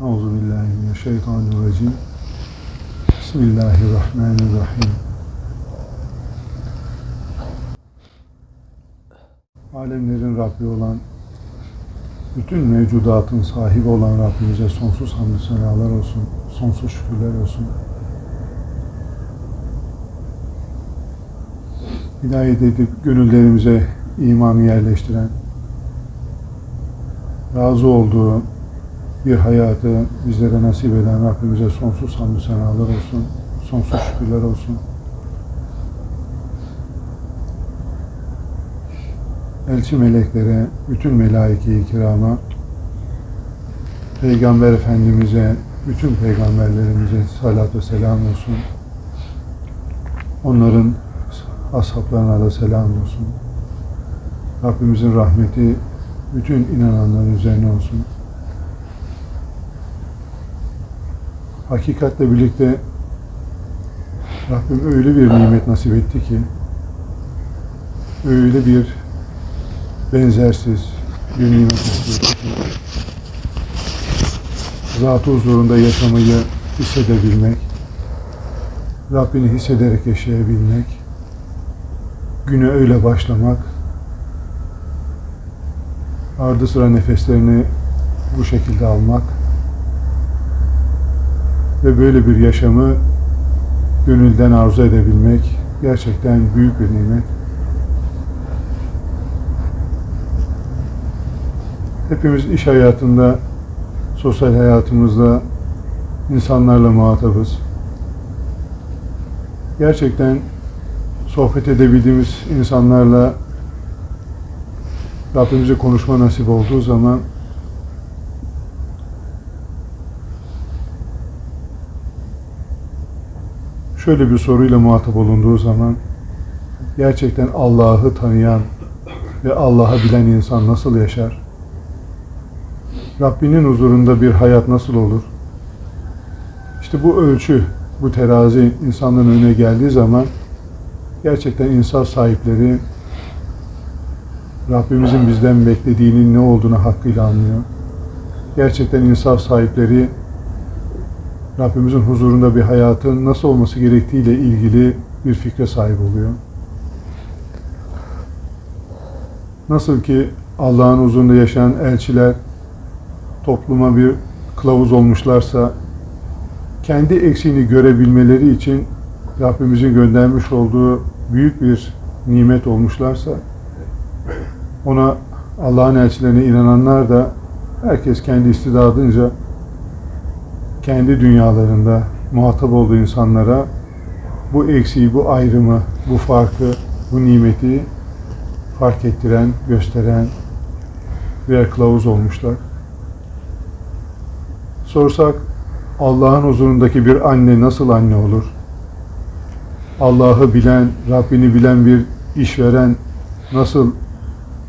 Euzubillahimineşşeytanirracim. Bismillahirrahmanirrahim. Alemlerin Rabbi olan, bütün mevcudatın sahibi olan Rabbimize sonsuz hamdü senalar olsun, sonsuz şükürler olsun. Hidayet edip gönüllerimize imanı yerleştiren, razı olduğu bir hayatı bizlere nasip eden Rabbimize sonsuz hamdü senalar olsun, sonsuz şükürler olsun. Elçi meleklere, bütün melaike-i kirama, Peygamber Efendimiz'e, bütün peygamberlerimize salat ve selam olsun. Onların ashablarına da selam olsun. Rabbimizin rahmeti bütün inananların üzerine olsun. Hakikatle birlikte Rabbim öyle bir nimet nasip etti ki öyle bir benzersiz bir nimet nasip etti ki zat-ı huzurunda yaşamayı hissedebilmek, Rabbini hissederek yaşayabilmek, güne öyle başlamak, ardı sıra nefeslerini bu şekilde almak ve böyle bir yaşamı gönülden arzu edebilmek gerçekten büyük bir nimet. Hepimiz iş hayatında, sosyal hayatımızda insanlarla muhatabız. Gerçekten sohbet edebildiğimiz insanlarla Rabbimize konuşma nasip olduğu zaman şöyle bir soruyla muhatap olunduğu zaman gerçekten Allah'ı tanıyan ve Allah'ı bilen insan nasıl yaşar? Rabbinin huzurunda bir hayat nasıl olur? İşte bu ölçü, bu terazi insanların önüne geldiği zaman gerçekten insan sahipleri Rabbimizin bizden beklediğinin ne olduğunu hakkıyla anlıyor. Gerçekten insaf sahipleri Rabbimizin huzurunda bir hayatın nasıl olması gerektiğiyle ilgili bir fikre sahip oluyor. Nasıl ki Allah'ın huzurunda yaşayan elçiler topluma bir kılavuz olmuşlarsa kendi eksiğini görebilmeleri için Rabbimizin göndermiş olduğu büyük bir nimet olmuşlarsa ona Allah'ın elçilerine inananlar da herkes kendi istidadınca kendi dünyalarında muhatap olduğu insanlara bu eksiği, bu ayrımı, bu farkı, bu nimeti fark ettiren, gösteren birer kılavuz olmuşlar. Sorsak Allah'ın huzurundaki bir anne nasıl anne olur? Allah'ı bilen, Rabbini bilen bir işveren nasıl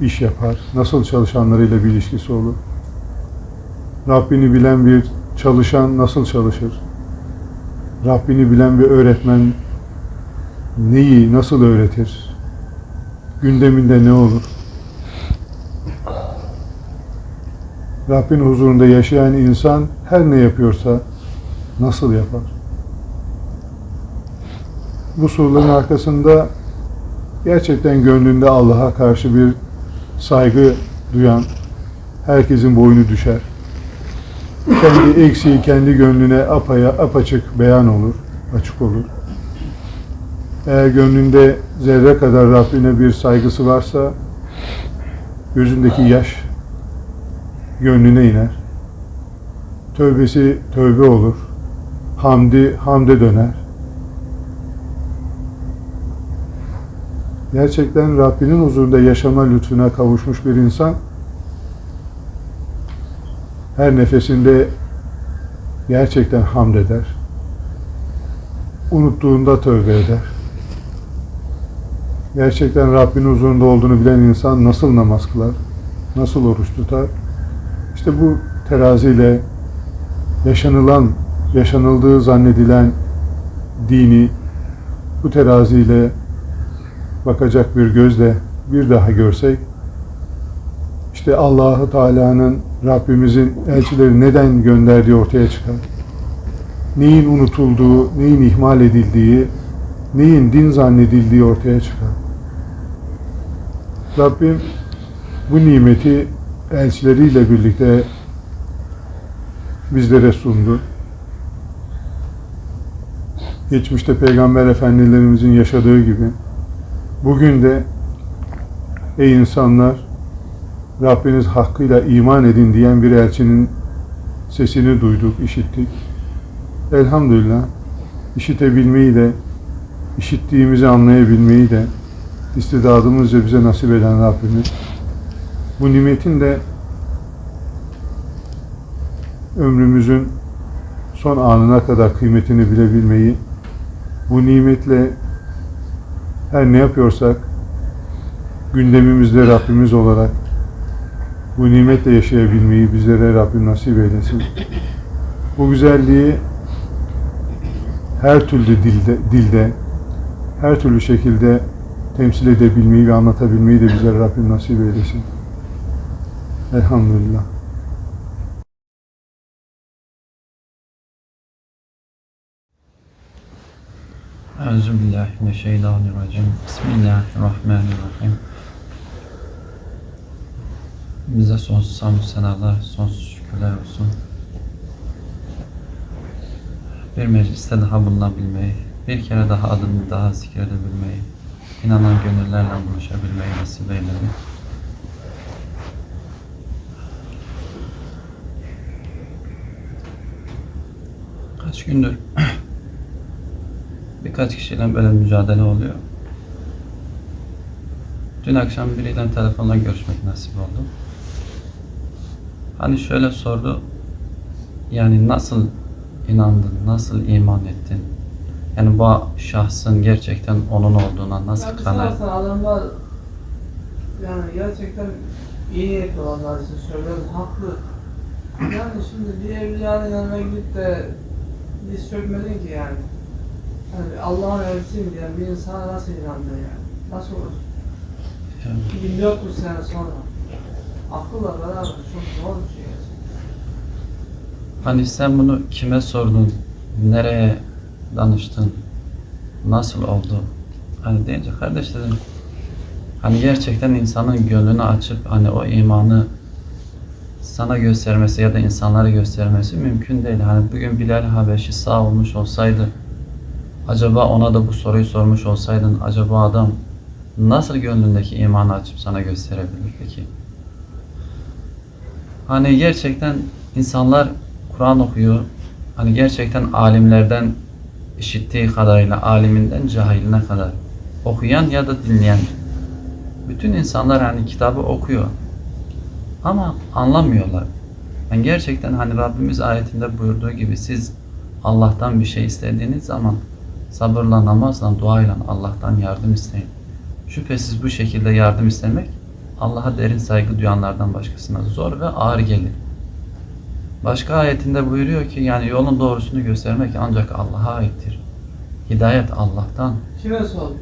iş yapar? Nasıl çalışanlarıyla bir ilişkisi olur? Rabbini bilen bir çalışan nasıl çalışır? Rabbini bilen bir öğretmen neyi nasıl öğretir? Gündeminde ne olur? Rabbin huzurunda yaşayan insan her ne yapıyorsa nasıl yapar? Bu soruların arkasında gerçekten gönlünde Allah'a karşı bir saygı duyan herkesin boynu düşer. Kendi eksiği kendi gönlüne apaya, apaçık beyan olur, açık olur. Eğer gönlünde zerre kadar Rabbine bir saygısı varsa gözündeki yaş gönlüne iner. Tövbesi tövbe olur. Hamdi hamde döner. Gerçekten Rabbinin huzurunda yaşama lütfuna kavuşmuş bir insan her nefesinde gerçekten hamd eder. Unuttuğunda tövbe eder. Gerçekten Rabbinin huzurunda olduğunu bilen insan nasıl namaz kılar? Nasıl oruç tutar? İşte bu teraziyle yaşanılan, yaşanıldığı zannedilen dini bu teraziyle bakacak bir gözle bir daha görsek işte Allahu Teala'nın Rabbimizin elçileri neden gönderdiği ortaya çıkar. Neyin unutulduğu, neyin ihmal edildiği, neyin din zannedildiği ortaya çıkar. Rabbim bu nimeti elçileriyle birlikte bizlere sundu. Geçmişte Peygamber Efendilerimizin yaşadığı gibi bugün de ey insanlar Rabbiniz hakkıyla iman edin diyen bir elçinin sesini duyduk, işittik. Elhamdülillah işitebilmeyi de, işittiğimizi anlayabilmeyi de istidadımızca bize nasip eden Rabbimiz. Bu nimetin de ömrümüzün son anına kadar kıymetini bilebilmeyi, bu nimetle her ne yapıyorsak gündemimizde Rabbimiz olarak bu nimetle yaşayabilmeyi bizlere Rabbim nasip eylesin. Bu güzelliği her türlü dilde, dilde her türlü şekilde temsil edebilmeyi ve anlatabilmeyi de bize Rabbim nasip eylesin. Elhamdülillah. Euzubillahimineşşeytanirracim. Bismillahirrahmanirrahim. Bize sonsuz hamdü senalar, sonsuz şükürler olsun. Bir mecliste daha bulunabilmeyi, bir kere daha adını daha zikredebilmeyi, inanan gönüllerle buluşabilmeyi nasip eyledi. Kaç gündür birkaç kişiyle böyle mücadele oluyor. Dün akşam biriyle telefonla görüşmek nasip oldu. Hani şöyle sordu. Yani nasıl inandın, nasıl iman ettin? Yani bu şahsın gerçekten onun olduğuna nasıl Ya bir kanaat? taraftan adamlar yani gerçekten iyi niyetli olanlar için söylüyorum haklı. Yani şimdi bir evliyanın yanına gidip de diz çökmedin ki yani. Yani Allah'ın elçisiyim diyen bir insana nasıl inandın yani? Nasıl olur? Yani 1400 sene sonra. Akılla beraber çok zor bir şey. Hani sen bunu kime sordun? Nereye danıştın? Nasıl oldu? Hani deyince kardeş dedim. Hani gerçekten insanın gönlünü açıp hani o imanı sana göstermesi ya da insanlara göstermesi mümkün değil. Hani bugün Bilal Habeşi sağ olmuş olsaydı acaba ona da bu soruyu sormuş olsaydın acaba adam nasıl gönlündeki imanı açıp sana gösterebilirdi ki? Hani gerçekten insanlar Kur'an okuyor. Hani gerçekten alimlerden işittiği kadarıyla aliminden cahiline kadar okuyan ya da dinleyen bütün insanlar hani kitabı okuyor. Ama anlamıyorlar. Yani gerçekten hani Rabbimiz ayetinde buyurduğu gibi siz Allah'tan bir şey istediğiniz zaman sabırla, namazla, duayla Allah'tan yardım isteyin. Şüphesiz bu şekilde yardım istemek Allah'a derin saygı duyanlardan başkasına zor ve ağır gelir. Başka ayetinde buyuruyor ki yani yolun doğrusunu göstermek ancak Allah'a aittir. Hidayet Allah'tan. Kime sordun?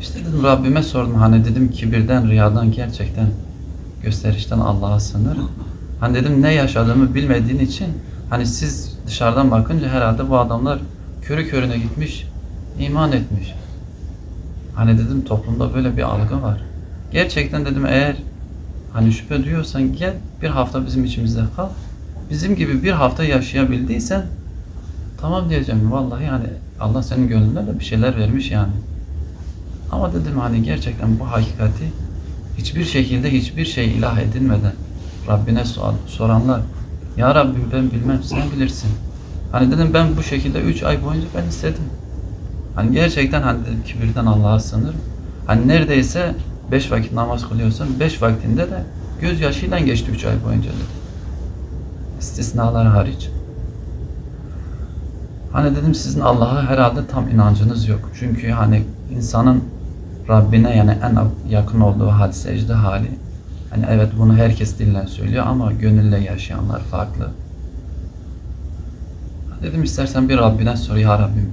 İşte dedim Rabbime sordum hani dedim kibirden, riyadan gerçekten gösterişten Allah'a sığınırım. Hani dedim ne yaşadığımı bilmediğin için hani siz dışarıdan bakınca herhalde bu adamlar körü körüne gitmiş, iman etmiş. Hani dedim toplumda böyle bir algı var. Gerçekten dedim eğer hani şüphe duyuyorsan gel bir hafta bizim içimizde kal. Bizim gibi bir hafta yaşayabildiysen tamam diyeceğim vallahi yani Allah senin gönlüne de bir şeyler vermiş yani. Ama dedim hani gerçekten bu hakikati hiçbir şekilde hiçbir şey ilah edinmeden Rabbine sual, soranlar Ya Rabbim ben bilmem sen bilirsin. Hani dedim ben bu şekilde üç ay boyunca ben istedim. Hani gerçekten hani dedim kibirden Allah'a sığınırım. Hani neredeyse beş vakit namaz kılıyorsan beş vaktinde de gözyaşıyla geçti üç ay boyunca dedim. İstisnalar hariç. Hani dedim sizin Allah'a herhalde tam inancınız yok. Çünkü hani insanın Rabbine yani en yakın olduğu hadis secde hali. Hani evet bunu herkes dillen söylüyor ama gönülle yaşayanlar farklı. Dedim istersen bir Rabbine sor ya Rabbim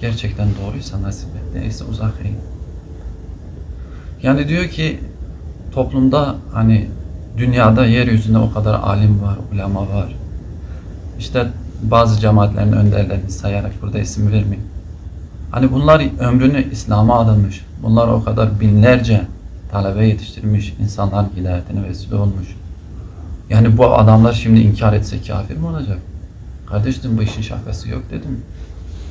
gerçekten doğruysa nasip et değilse uzak eğil. Yani diyor ki toplumda hani dünyada yeryüzünde o kadar alim var, ulema var. İşte bazı cemaatlerin önderlerini sayarak burada isim vermeyeyim. Hani bunlar ömrünü İslam'a adamış. Bunlar o kadar binlerce talebe yetiştirmiş, insanların hidayetine vesile olmuş. Yani bu adamlar şimdi inkar etse kafir mi olacak? Kardeşim bu işin şakası yok dedim.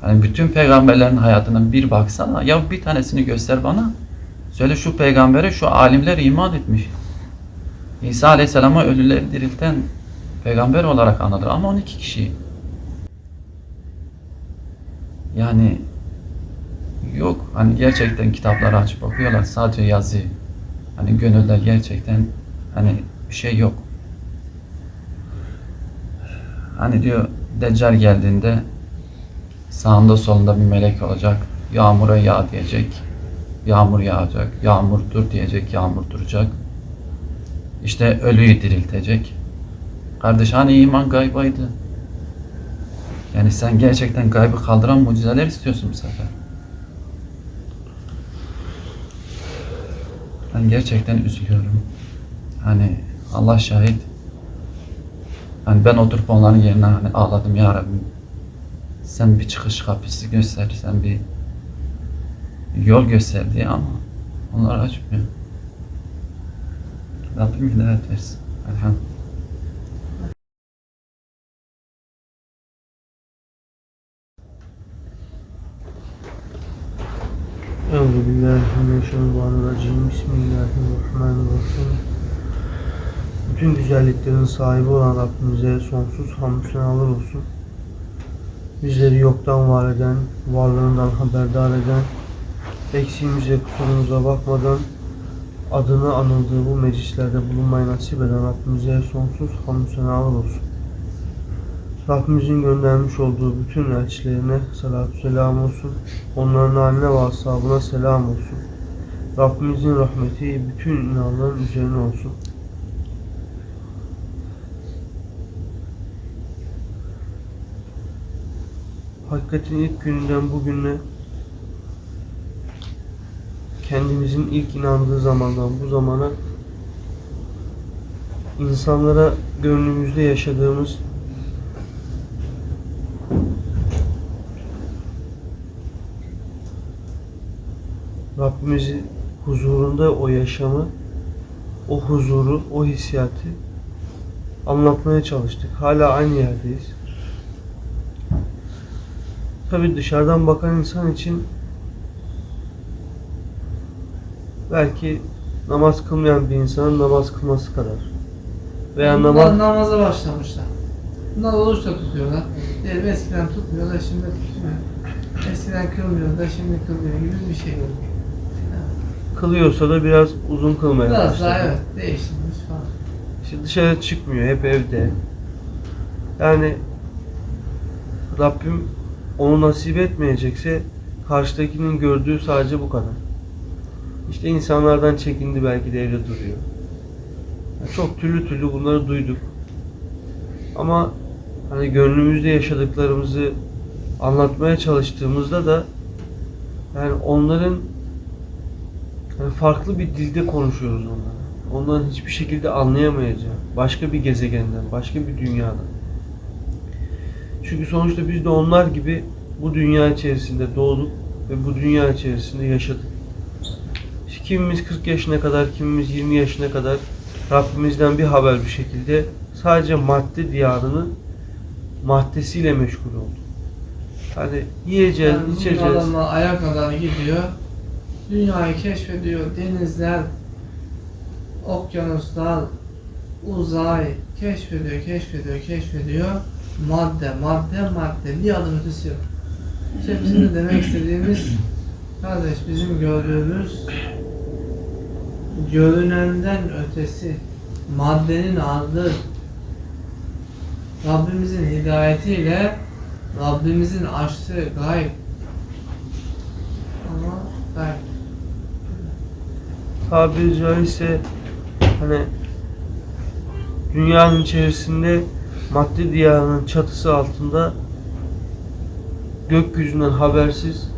Hani bütün peygamberlerin hayatına bir baksana. Ya bir tanesini göster bana. Söyle şu peygambere şu alimler iman etmiş. İsa Aleyhisselam'a ölüleri dirilten peygamber olarak anılır ama 12 kişi. Yani yok hani gerçekten kitapları açıp okuyorlar sadece yazı. Hani gönülde gerçekten hani bir şey yok. Hani diyor Deccal geldiğinde sağında solunda bir melek olacak. Yağmura yağ diyecek. Yağmur yağacak. Yağmur dur diyecek. Yağmur duracak. İşte ölüyü diriltecek. Kardeş hani iman gaybaydı. Yani sen gerçekten gaybı kaldıran mucizeler istiyorsun bu sefer. Ben gerçekten üzülüyorum. Hani Allah şahit. Hani ben oturup onların yerine hani ağladım ya Rabbim. Sen bir çıkış kapısı göster, sen bir yol göster diye ama onlar açmıyor. Rabbim hidayet versin. Elhamdülillah. Euzubillahimineşşeytanirracim. Bismillahirrahmanirrahim. Bütün güzelliklerin sahibi olan Rabbimize sonsuz hamdü senalar olsun. Bizleri yoktan var eden, varlığından haberdar eden, eksiğimize kusurumuza bakmadan adını anıldığı bu meclislerde bulunmayı nasip eden Rabbimize sonsuz hamdü senalar olsun. Rabbimizin göndermiş olduğu bütün elçilerine salatü selam olsun. Onların haline ve ashabına selam olsun. Rabbimizin rahmeti bütün inanların üzerine olsun. Hakikatin ilk gününden bugüne kendimizin ilk inandığı zamandan bu zamana insanlara gönlümüzde yaşadığımız Rabbimizin huzurunda o yaşamı, o huzuru, o hissiyatı anlatmaya çalıştık. Hala aynı yerdeyiz. Tabi dışarıdan bakan insan için belki namaz kılmayan bir insanın namaz kılması kadar. Veya Bunlar namaz namaza başlamışlar. Bunlar oruç da tutuyorlar. Diyelim eskiden tutmuyorlar, şimdi tutmuyor. Eskiden kılmıyorlar da şimdi kılıyor gibi bir şey oluyor. kılıyorsa da biraz uzun kılmaya Biraz başladı. daha evet değiştirmiş falan. İşte dışarı çıkmıyor, hep evde. Yani Rabbim onu nasip etmeyecekse karşıdakinin gördüğü sadece bu kadar. İşte insanlardan çekindi belki de evde duruyor. Yani çok türlü türlü bunları duyduk. Ama hani gönlümüzde yaşadıklarımızı anlatmaya çalıştığımızda da yani onların yani farklı bir dilde konuşuyoruz onlara. Onların hiçbir şekilde anlayamayacağı, başka bir gezegenden, başka bir dünyadan. Çünkü sonuçta biz de onlar gibi bu dünya içerisinde doğduk ve bu dünya içerisinde yaşadık. Kimimiz 40 yaşına kadar, kimimiz 20 yaşına kadar Rabbimizden bir haber bir şekilde sadece madde diyarının maddesiyle meşgul olduk. Hani yiyeceğiz, Yani içeceğiz. adamlar aya kadar gidiyor. Dünyayı keşfediyor. Denizler, okyanuslar, uzay keşfediyor, keşfediyor, keşfediyor. Madde, madde, madde. Bir adım ötesi yok. De demek istediğimiz kardeş bizim gördüğümüz görünenden ötesi maddenin ardı Rabbimizin hidayetiyle Rabbimizin açtığı gayb ama gayb tabiri caizse hani dünyanın içerisinde madde diyarının çatısı altında gökyüzünden habersiz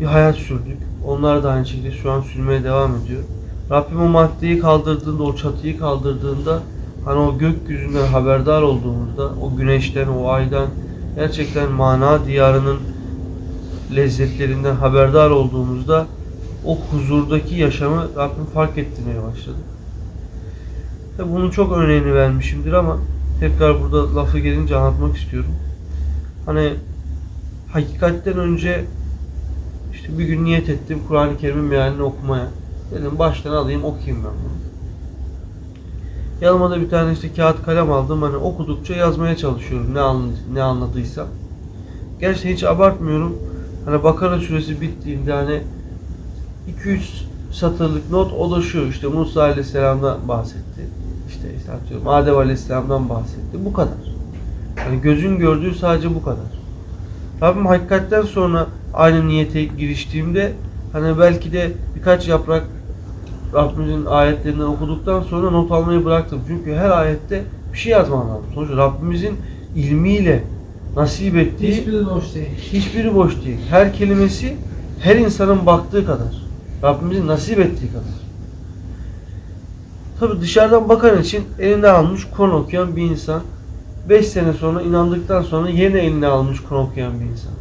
bir hayat sürdük. Onlar da aynı şekilde şu an sürmeye devam ediyor. Rabbim o maddeyi kaldırdığında, o çatıyı kaldırdığında hani o gökyüzünden haberdar olduğumuzda, o güneşten, o aydan gerçekten mana diyarının lezzetlerinden haberdar olduğumuzda o huzurdaki yaşamı Rabbim fark ettirmeye başladı. Tabi bunun çok örneğini vermişimdir ama tekrar burada lafı gelince anlatmak istiyorum. Hani hakikatten önce işte bir gün niyet ettim Kur'an-ı Kerim'in mealini okumaya. Dedim baştan alayım okuyayım ben bunu. Yanıma da bir tane işte kağıt kalem aldım. Hani okudukça yazmaya çalışıyorum ne, anla, ne anladıysam. Gerçekten hiç abartmıyorum. Hani Bakara suresi bittiğinde hani 2-3 satırlık not o da şu işte Musa Aleyhisselam'dan bahsetti. İşte, işte atıyorum Adem Aleyhisselam'dan bahsetti. Bu kadar. Hani gözün gördüğü sadece bu kadar. Rabbim hakikatten sonra aynı niyete giriştiğimde hani belki de birkaç yaprak Rabbimizin ayetlerinden okuduktan sonra not almayı bıraktım. Çünkü her ayette bir şey yazman lazım. Sonuçta Rabbimizin ilmiyle nasip ettiği Hiçbiri boş değil. hiçbiri boş değil. Her kelimesi her insanın baktığı kadar. Rabbimizin nasip ettiği kadar. Tabi dışarıdan bakan için eline almış Kur'an okuyan bir insan 5 sene sonra inandıktan sonra yine eline almış Kur'an okuyan bir insan.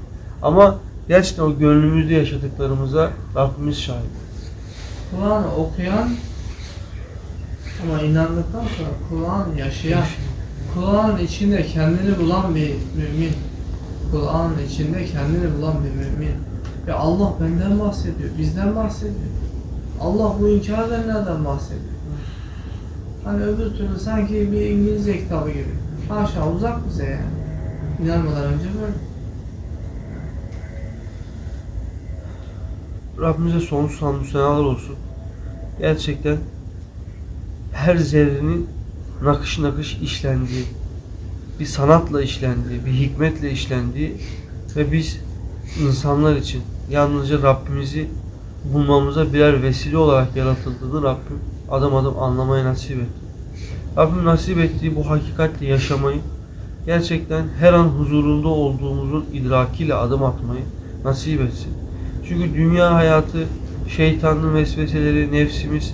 Ama gerçekten o gönlümüzde yaşadıklarımıza Rabbimiz şahit. Kur'an'ı okuyan ama inandıktan sonra Kur'an yaşayan, Kur'an'ın içinde kendini bulan bir mümin. Kur'an'ın içinde kendini bulan bir mümin. Ya Allah benden bahsediyor, bizden bahsediyor. Allah bu inkar edenlerden bahsediyor. Hani öbür türlü sanki bir İngilizce kitabı gibi. Haşa uzak bize yani. İnanmadan önce böyle. Rabbimize sonsuz hamdü senalar olsun. Gerçekten her zerrenin nakış nakış işlendiği, bir sanatla işlendiği, bir hikmetle işlendiği ve biz insanlar için yalnızca Rabbimizi bulmamıza birer vesile olarak yaratıldığını Rabbim adım adım anlamaya nasip etti. Rabbim nasip ettiği bu hakikatle yaşamayı gerçekten her an huzurunda olduğumuzun idrakiyle adım atmayı nasip etsin. Çünkü dünya hayatı, şeytanın vesveseleri, nefsimiz,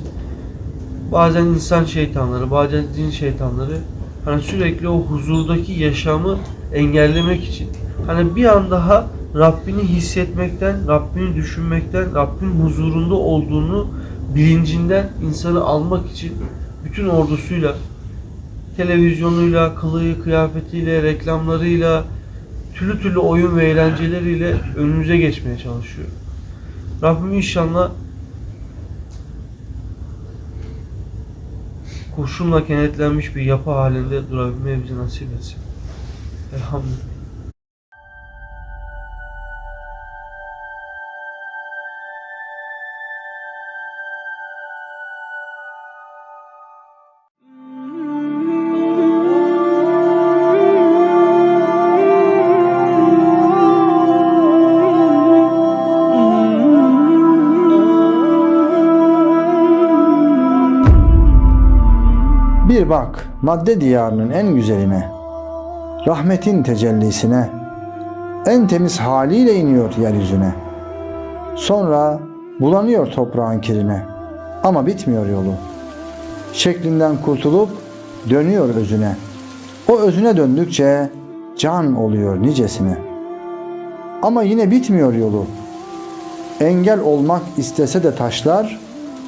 bazen insan şeytanları, bazen din şeytanları hani sürekli o huzurdaki yaşamı engellemek için hani bir an daha Rabbini hissetmekten, Rabbini düşünmekten, Rabbin huzurunda olduğunu bilincinden insanı almak için bütün ordusuyla, televizyonuyla, kılığı, kıyafetiyle, reklamlarıyla, türlü türlü oyun ve eğlenceleriyle önümüze geçmeye çalışıyor. Rabbim inşallah kurşunla kenetlenmiş bir yapı halinde durabilmeyi bize nasip etsin. Elhamdülillah. Bir bak madde diyarının en güzeline, rahmetin tecellisine, en temiz haliyle iniyor yeryüzüne. Sonra bulanıyor toprağın kirine ama bitmiyor yolu. Şeklinden kurtulup dönüyor özüne. O özüne döndükçe can oluyor nicesine. Ama yine bitmiyor yolu. Engel olmak istese de taşlar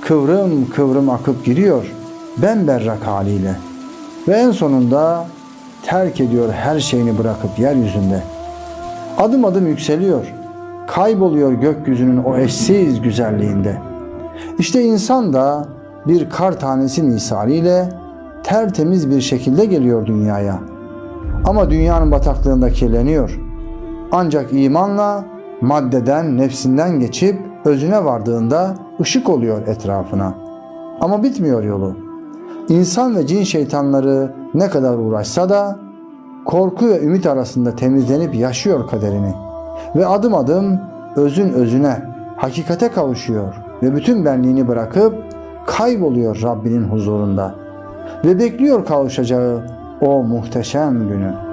kıvrım kıvrım akıp gidiyor bemberrak haliyle. Ve en sonunda terk ediyor her şeyini bırakıp yeryüzünde. Adım adım yükseliyor. Kayboluyor gökyüzünün o eşsiz güzelliğinde. İşte insan da bir kar tanesi misaliyle tertemiz bir şekilde geliyor dünyaya. Ama dünyanın bataklığında kirleniyor. Ancak imanla maddeden, nefsinden geçip özüne vardığında ışık oluyor etrafına. Ama bitmiyor yolu. İnsan ve cin şeytanları ne kadar uğraşsa da korku ve ümit arasında temizlenip yaşıyor kaderini. Ve adım adım özün özüne, hakikate kavuşuyor ve bütün benliğini bırakıp kayboluyor Rabbinin huzurunda. Ve bekliyor kavuşacağı o muhteşem günü.